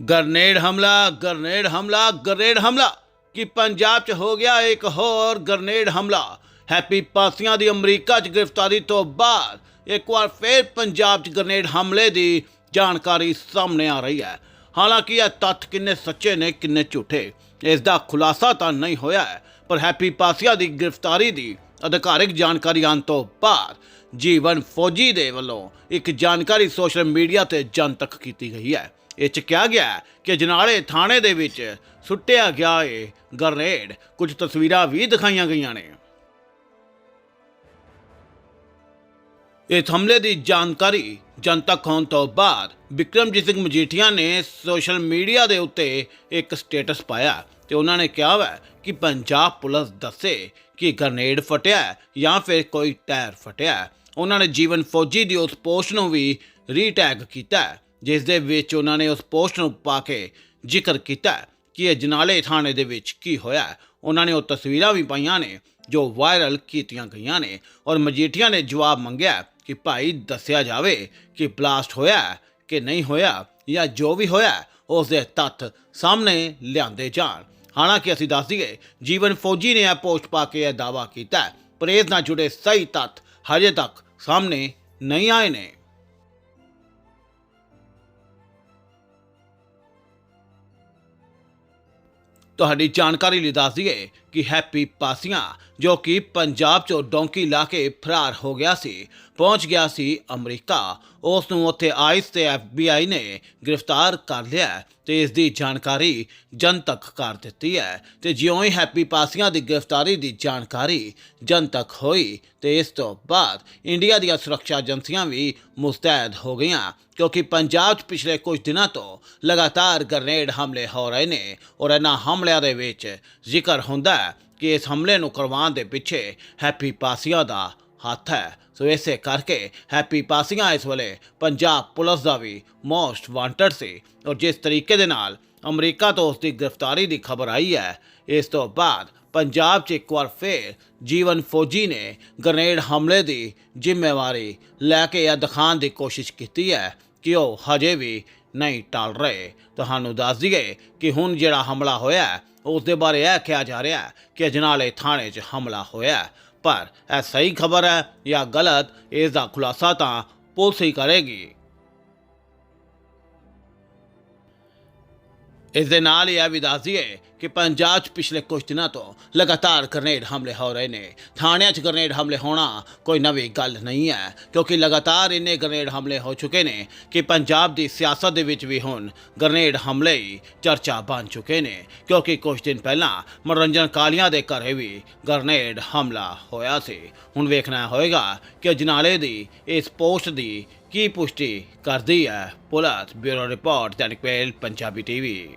Grenade ਹਮਲਾ grenade ਹਮਲਾ grenade ਹਮਲਾ। ਕਿ ਪੰਜਾਬ 'ਚ ਹੋ ਗਿਆ ਇੱਕ ਹੋਰ ਗਰਨੇਡ ਹਮਲਾ? ਹੈਪੀ ਪਾਸੀਆਂ ਦੀ ਅਮਰੀਕਾ 'ਚ ਗ੍ਰਿਫਤਾਰੀ ਤੋਂ ਬਾਅਦ ਇੱਕ ਵਾਰ ਫੇਰ ਪੰਜਾਬ 'ਚ ਗਰਨੇਡ ਹਮਲੇ ਦੀ ਜਾਣਕਾਰੀ ਸਾਹਮਣੇ ਆ ਰਹੀ ਹੈ। ਹਾਲਾਂਕਿ ਇਹ ਤੱਥ ਕਿੰਨੇ ਸੱਚੇ ਨੇ, ਕਿੰਨੇ ਝੂਠੇ, ਇਸ ਦਾ ਖੁਲਾਸਾ ਤਾਂ ਨਹੀਂ ਹੋਇਆ ਹੈ, ਪਰ ਹੈਪੀ ਪਾਸੀਆ ਦੀ ਗ੍ਰਿਫਤਾਰੀ ਦੀ ਅਧਿਕਾਰਿਕ ਜਾਣਕਾਰੀ ਆਉਣ ਤੋਂ ਬਾਅਦ ਜੀਵਨ ਫੌਜੀ ਦੇ ਵੱਲੋਂ ਇੱਕ ਜਾਣਕਾਰੀ ਸੋਸ਼ਲ ਮੀਡੀਆ ਤੇ ਜਨਤਕ ਕੀਤੀ ਗਈ ਹੈ। ਇਹ ਚ ਕਿਹਾ ਗਿਆ ਕਿ ਜਨਾਲੇ ਥਾਣੇ ਦੇ ਵਿੱਚ ਸੁੱਟਿਆ ਗਿਆ ਏ ਗਰਨੇਡ। ਕੁਝ ਤਸਵੀਰਾਂ ਵੀ ਦਿਖਾਈਆਂ ਗਈਆਂ ਨੇ। ਇਸ ਹਮਲੇ ਦੀ ਜਾਣਕਾਰੀ ਜਨਤਕ ਹੋਣ ਤੋਂ ਬਾਅਦ ਵਿਕਰਮਜੀਤ ਸਿੰਘ ਮਜੀਠੀਆ ਨੇ ਸੋਸ਼ਲ ਮੀਡੀਆ ਦੇ ਉੱਤੇ ਇੱਕ ਸਟੇਟਸ ਪਾਇਆ ਤੇ ਉਹਨਾਂ ਨੇ ਕਿਹਾ ਵਾ ਕਿ ਪੰਜਾਬ ਪੁਲਿਸ ਦੱਸੇ ਕਿ ਗਰਨੇਡ ਫਟਿਆ ਜਾਂ ਫਿਰ ਕੋਈ ਟਾਇਰ ਫਟਿਆ ਉਹਨਾਂ ਨੇ ਜੀਵਨ ਫੌਜੀ ਦੀ ਉਸ ਪੋਸਟ ਨੂੰ ਵੀ ਰੀਟੈਗ ਕੀਤਾ ਜਿਸ ਦੇ ਵਿੱਚ ਉਹਨਾਂ ਨੇ ਉਸ ਪੋਸਟ ਨੂੰ ਪਾ ਕੇ ਜ਼ਿਕਰ ਕੀਤਾ ਕਿ ਇਹ ਜਨਾਲੇ ਥਾਣੇ ਦੇ ਵਿੱਚ ਕੀ ਹੋਇਆ। ਉਹਨਾਂ ਨੇ ਉਹ ਤਸਵੀਰਾਂ ਵੀ ਪਾਈਆਂ ਨੇ ਜੋ ਵਾਇਰਲ ਕੀਤੀਆਂ ਗਈਆਂ ਨੇ ਔਰ ਮਜੀਠੀਆ ਨੇ ਜਵਾਬ ਮੰਗਿਆ ਕਿ ਭਾਈ ਦੱਸਿਆ ਜਾਵੇ ਕਿ ਬਲਾਸਟ ਹੋਇਆ ਕਿ ਨਹੀਂ ਹੋਇਆ ਜਾਂ ਜੋ ਵੀ ਹੋਇਆ ਉਸ ਦੇ ਤੱਥ ਸਾਹਮਣੇ ਲਿਆਂਦੇ ਜਾਣ। ਹਾਲਾਂਕਿ ਅਸੀਂ ਦੱਸ ਦਈਏ ਜੀਵਨ ਫੌਜੀ ਨੇ ਇਹ ਪੋਸਟ ਪਾ ਕੇ ਇਹ ਦਾਅਵਾ ਕੀਤਾ ਹੈ, ਨਾਲ ਜੁੜੇ ਸਹੀ ਤੱਥ ਹਜੇ ਤੱਕ ਸਾਹਮਣੇ ਨਹੀਂ ਆਏ ਨੇ। ਤੁਹਾਡੀ ਜਾਣਕਾਰੀ ਲਈ ਦੱਸ ਦਈਏ ਕਿ ਹੈਪੀ ਪਾਸੀਆਂ, ਜੋ ਕਿ ਪੰਜਾਬ ਚੋਂ ਡੋਂਕੀ ਲਾ ਕੇ ਫਰਾਰ ਹੋ ਗਿਆ ਸੀ, ਪਹੁੰਚ ਗਿਆ ਸੀ ਅਮਰੀਕਾ। ਉਸ ਨੂੰ ਉੱਥੇ ਆਈਸ ਤੇ ਐਫਬੀਆਈ ਨੇ ਗ੍ਰਿਫਤਾਰ ਕਰ ਲਿਆ ਤੇ ਇਸ ਦੀ ਜਾਣਕਾਰੀ ਜਨਤਕ ਕਰ ਦਿੱਤੀ ਹੈ ਤੇ ਜਿਉਂ ਹੀ ਹੈਪੀ ਪਾਸੀਆਂ ਦੀ ਗ੍ਰਿਫਤਾਰੀ ਦੀ ਜਾਣਕਾਰੀ ਜਨਤਕ ਹੋਈ ਤੇ ਇਸ ਤੋਂ ਬਾਅਦ ਇੰਡੀਆ ਦੀਆਂ ਸੁਰੱਖਿਆ ਏਜੰਸੀਆਂ ਵੀ ਮੁਸਤੈਦ ਹੋ ਗਈਆਂ, ਕਿਉਂਕਿ ਪੰਜਾਬ 'ਚ ਪਿਛਲੇ ਕੁਝ ਦਿਨਾਂ ਤੋਂ ਲਗਾਤਾਰ ਗ੍ਰਨੇਡ ਹਮਲੇ ਹੋ ਰਹੇ ਨੇ ਔਰ ਇਹਨਾਂ ਹਮਲਿਆਂ ਦੇ ਵਿੱਚ ਜ਼ਿਕਰ ਹੁੰਦਾ ਹੈ ਕਿ ਇਸ ਹਮਲੇ ਨੂੰ ਕਰਵਾਉਣ ਦੇ ਪਿੱਛੇ ਹੈਪੀ ਪਾਸੀਆਂ ਦਾ ਹੱਥ ਹੈ। ਸੋ ਇਸੇ ਕਰਕੇ ਹੈਪੀ ਪਾਸੀਆ ਇਸ ਵੇਲੇ ਪੰਜਾਬ ਪੁਲਿਸ ਦਾ ਵੀ ਮੋਸਟ ਵਾਂਟਡ ਸੀ। ਔਰ ਜਿਸ ਤਰੀਕੇ ਦੇ ਨਾਲ ਅਮਰੀਕਾ ਤੋਂ ਉਸ ਦੀ ਗ੍ਰਿਫਤਾਰੀ ਦੀ ਖਬਰ ਆਈ ਹੈ, ਇਸ ਤੋਂ ਬਾਅਦ ਪੰਜਾਬ 'ਚ ਇੱਕ ਵਾਰ ਫੇਰ ਜੀਵਨ ਫੌਜੀ ਨੇ ਗ੍ਰਨੇਡ ਹਮਲੇ ਦੀ ਜ਼ਿੰਮੇਵਾਰੀ ਲੈ ਕੇ ਇਹ ਦਿਖਾਉਣ ਦੀ ਕੋਸ਼ਿਸ਼ ਕੀਤੀ ਹੈ ਕਿ ਉਹ ਹਜੇ ਵੀ ਨਹੀਂ ਟਾਲ ਰਹੇ। ਤੁਹਾਨੂੰ ਦੱਸ ਦਈਏ ਕਿ ਹੁਣ ਜਿਹੜਾ ਹਮਲਾ ਹੋਇਆ, ਉਸ ਦੇ ਬਾਰੇ ਇਹ ਕਿਹਾ ਜਾ ਰਿਹਾ ਹੈ ਕਿ ਅਜਨਾਲੇ ਥਾਣੇ 'ਚ ਹਮਲਾ ਹੋਇਆ ਪਰ ਇਹ ਸਹੀ ਖਬਰ ਹੈ ਜਾਂ ਗਲਤ, ਇਸ ਦਾ ਖੁਲਾਸਾ ਤਾਂ ਪੁਲਿਸ ਹੀ ਕਰੇਗੀ। ਇਸ ਦੇ ਨਾਲ ਹੀ ਇਹ ਵੀ ਦੱਸ ਦਈਏ ਕਿ ਪੰਜਾਬ 'ਚ ਪਿਛਲੇ ਕੁਝ ਦਿਨਾਂ ਤੋਂ ਲਗਾਤਾਰ ਗ੍ਰਨੇਡ ਹਮਲੇ ਹੋ ਰਹੇ ਨੇ। ਥਾਣਿਆਂ 'ਚ ਗ੍ਰਨੇਡ ਹਮਲੇ ਹੋਣਾ ਕੋਈ ਨਵੀਂ ਗੱਲ ਨਹੀਂ ਹੈ, ਕਿਉਂਕਿ ਲਗਾਤਾਰ ਇੰਨੇ ਗ੍ਰਨੇਡ ਹਮਲੇ ਹੋ ਚੁੱਕੇ ਨੇ ਕਿ ਪੰਜਾਬ ਦੀ ਸਿਆਸਤ ਦੇ ਵਿੱਚ ਵੀ ਹੁਣ ਗ੍ਰਨੇਡ ਹਮਲੇ ਚਰਚਾ ਬਣ ਚੁੱਕੇ ਨੇ, ਕਿਉਂਕਿ ਕੁਝ ਦਿਨ ਪਹਿਲਾਂ ਮਨੋਰੰਜਨ ਕਾਲੀਆਂ ਦੇ ਘਰੇ ਵੀ ਗ੍ਰਨੇਡ ਹਮਲਾ ਹੋਇਆ ਸੀ। ਹੁਣ ਵੇਖਣਾ ਹੋਏਗਾ ਕਿ ਜਨਾਲੇ ਦੀ ਇਸ ਪੋਸਟ ਦੀ ਕੀ ਪੁਸ਼ਟੀ ਕਰਦੀ ਹੈ। ਪੁਲਿਸ ਬਿਊਰੋ ਰਿਪੋਰਟ, ਦੈਨਿਕ ਪਹਿਲ ਪੰਜਾਬੀ ਟੀਵੀ।